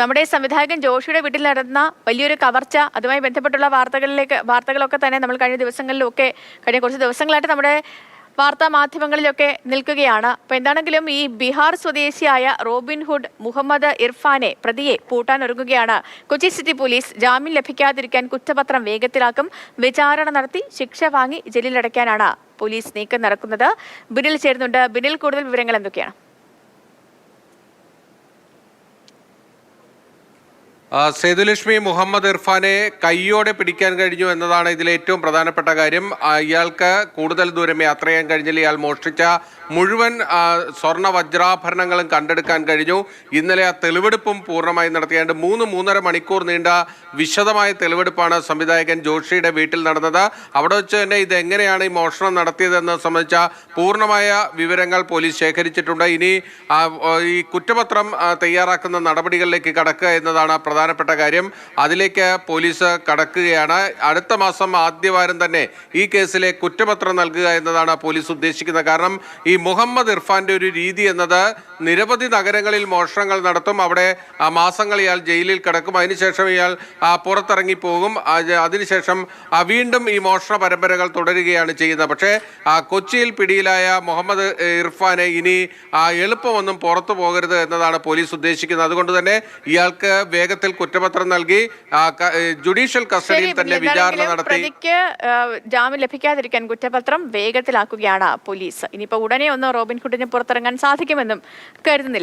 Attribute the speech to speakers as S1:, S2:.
S1: നമ്മുടെ സംവിധായകൻ ജോഷിയുടെ വീട്ടിൽ നടന്ന വലിയൊരു കവർച്ച അതുമായി ബന്ധപ്പെട്ടുള്ള വാർത്തകളിലേക്ക് വാർത്തകളൊക്കെ തന്നെ നമ്മൾ കഴിഞ്ഞ ദിവസങ്ങളിലൊക്കെ കഴിഞ്ഞ കുറച്ച് ദിവസങ്ങളായിട്ട് നമ്മുടെ വാർത്താ മാധ്യമങ്ങളിലൊക്കെ നിൽക്കുകയാണ്. അപ്പോൾ എന്താണെങ്കിലും ഈ ബീഹാർ സ്വദേശിയായ റോബിൻഹുഡ് മുഹമ്മദ് ഇർഫാനെ പ്രതിയെ പൂട്ടാൻ ഒരുങ്ങുകയാണ്. കൊച്ചി സിറ്റി പോലീസ് ജാമ്യം ലഭിക്കാതിരിക്കാൻ കുറ്റപത്രം വേഗത്തിലാക്കും വിചാരണ നടത്തി ശിക്ഷ വാങ്ങി ജയിലിലടയ്ക്കാനാണ് പോലീസ് നീക്കം നടക്കുന്നത്. ബിനിൽ ചേരുന്നുണ്ട്. ബിനിൽ കൂടുതൽ വിവരങ്ങൾ എന്തൊക്കെയാണ്?
S2: സേതുലക്ഷ്മി മുഹമ്മദ് ഇർഫാനെ കൈയോടെ പിടിക്കാൻ കഴിഞ്ഞു എന്നതാണ് ഇതിലെ ഏറ്റവും പ്രധാനപ്പെട്ട കാര്യം. ഇയാൾക്ക് കൂടുതൽ ദൂരം യാത്ര ചെയ്യാൻ കഴിഞ്ഞില്ല. ഇയാൾ മോഷ്ടിച്ച മുഴുവൻ സ്വർണ വജ്രാഭരണങ്ങളും കണ്ടെടുക്കാൻ കഴിഞ്ഞു. ഇന്നലെ ആ തെളിവെടുപ്പും പൂർണമായി നടത്തിയാണ്ട് മൂന്ന് മൂന്നര മണിക്കൂർ നീണ്ട വിശദമായ തെളിവെടുപ്പാണ് സംവിധായകൻ ജോഷിയുടെ വീട്ടിൽ നടന്നത്. അവിടെ വെച്ച് തന്നെ ഇത് എങ്ങനെയാണ് ഈ മോഷണം നടത്തിയതെന്ന് സംബന്ധിച്ച പൂർണമായ വിവരങ്ങൾ പോലീസ് ശേഖരിച്ചിട്ടുണ്ട്. ഇനി ഈ കുറ്റപത്രം തയ്യാറാക്കുന്ന നടപടികളിലേക്ക് കടക്കുക എന്നതാണ് പ്രധാനപ്പെട്ട കാര്യം. അതിലേക്ക് പോലീസ് കടക്കുകയാണ്. അടുത്ത മാസം ആദ്യവാരം തന്നെ ഈ കേസിലെ കുറ്റപത്രം നൽകുക എന്നതാണ് പോലീസ് ഉദ്ദേശിക്കുന്നത്. കാരണം ഈ മുഹമ്മദ് ഇർഫാന്റെ ഒരു രീതി എന്നത് നിരവധി നഗരങ്ങളിൽ മോഷണങ്ങൾ നടത്തും. അവിടെ ആ, മാസങ്ങൾ ഇയാൾ ജയിലിൽ കിടക്കും. അതിനുശേഷം ഇയാൾ പുറത്തിറങ്ങി പോകും. അതിനുശേഷം വീണ്ടും ഈ മോഷണ പരമ്പരകൾ തുടരുകയാണ് ചെയ്യുന്നത്. പക്ഷേ കൊച്ചിയിൽ പിടിയിലായ മുഹമ്മദ് ഇർഫാനെ ഇനി ആ, എളുപ്പമൊന്നും പുറത്തു പോകരുത് എന്നതാണ് പോലീസ് ഉദ്ദേശിക്കുന്നത്. അതുകൊണ്ട് തന്നെ ഇയാൾക്ക് വേഗത്തിൽ കുറ്റപത്രം നൽകി ജുഡീഷ്യൽ കസ്റ്റഡിയിൽ തന്നെ വിചാരണ നടത്തി.
S1: ജാമ്യം ലഭിക്കാതിരിക്കാൻ കുറ്റപത്രം വേഗത്തിലാക്കുകയാണ് പോലീസ്. ഇനിയിപ്പോ ഉടനെ ഒന്നും റോബിൻഹുഡിന് പുറത്തിറങ്ങാൻ സാധിക്കുമെന്നും കരുതുന്നില്ല.